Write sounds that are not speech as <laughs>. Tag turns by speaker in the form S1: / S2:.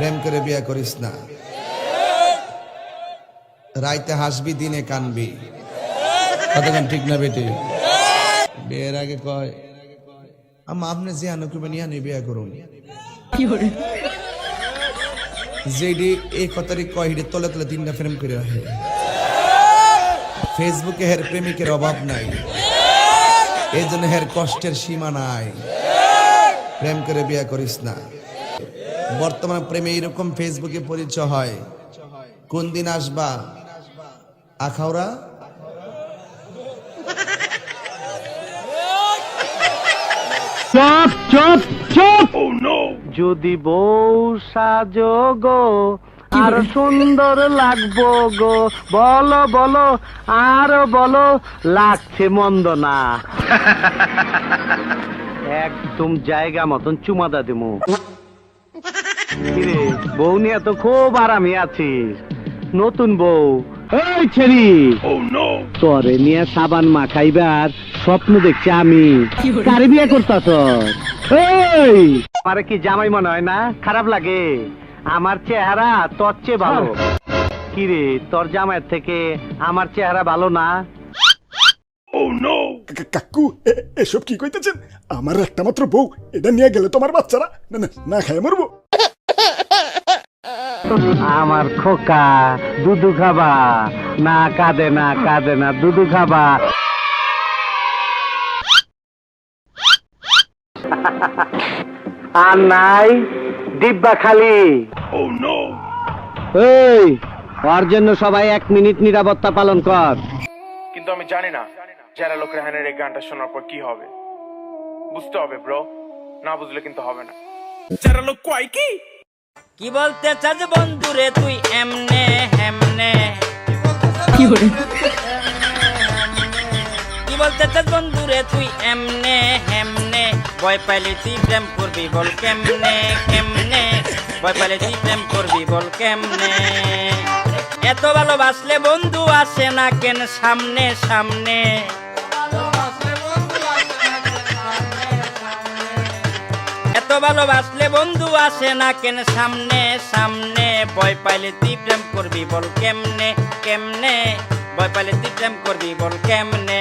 S1: প্রেম করে বিয়ে করিস না। রাইতে হাসবি দিনে কানবি। কতক্ষণ ঠিক না বেটি? বিয়ের আগে কয় আম্মা আপনি যে আনো করবেন ইয়ানি বিয়ে করুন। যেডি এই কথারই কয় হিডে তলে তলে তিনটা প্রেম করে আহে ফেসবুকে হের প্রেমিকের অভাব নাই। এই জন্য হের কষ্টের সীমা নাই। প্রেম করে বিয়ে করিস না। বর্তমান প্রেমে এরকম ফেসবুকে পরিচয় হয়। কোন দিন আসবা? Akhaura
S2: chop chop chop. যদি বউ সাজো গো আর সুন্দর লাগবো গো। বলো বলো আর বলো লাগছে মন্দ না। <laughs> একদম জায়গা মতন চুমাদা দিমু। বউ নিয়ে তো খুব আরামে আছিস। নতুন বউ। এই ছেড়ি। তরে নিয়ে সাবান মাখাইবার স্বপ্ন দেখছি আমি। কারে বিয়ে করতাস এই! আমারে কি জামাই মনে হয় না? খারাপ লাগে। আমার চেহারা তোর চেয়ে ভালো। কিরে তোর জামাইয়ের থেকে আমার চেহারা ভালো না?
S3: কাকু এ- এসব কি কইতেছেন? আমার একটা মাত্র বউ এটা নিয়ে গেলে তোমার বাচ্চারা। না না না খায় মরবো।
S2: আমার খোকা দুধু খাবা। না কাঁদে না কাঁদে না দুধু খাবা। আর নাই ডিব্বা খালি। এই ওর জন্য সবাই এক মিনিট নিরাপত্তা পালন কর।
S4: কিন্তু আমি জানি না যারা লোক রেহানের এই গানটা শোনার পর কি হবে। বুঝতে হবে ব্রো না বুঝলে কিন্তু হবে না। যারা লোক কয় কি?
S5: কি বলতে চাস বন্ধুরে তুই এমনে হেমনে? কি বলতে চাস বন্ধুরে তুই এমনে হেমনে? ভয় পাইলে তুই প্রেম করবি বল কেমনে কেমনে? ভয় পাইলে তুই প্রেম করবি বল কেমনে? এত ভালোবাসলে বন্ধু আসে না কেন সামনে সামনে? ভালোবাসলে বন্ধু আসে না কেন? সামনে সামনে, ভয় পাইলে তুই প্রেম করবি বল কেমনে? কেমনে? ভয় পাইলে তুই প্রেম করবি বল কেমনে?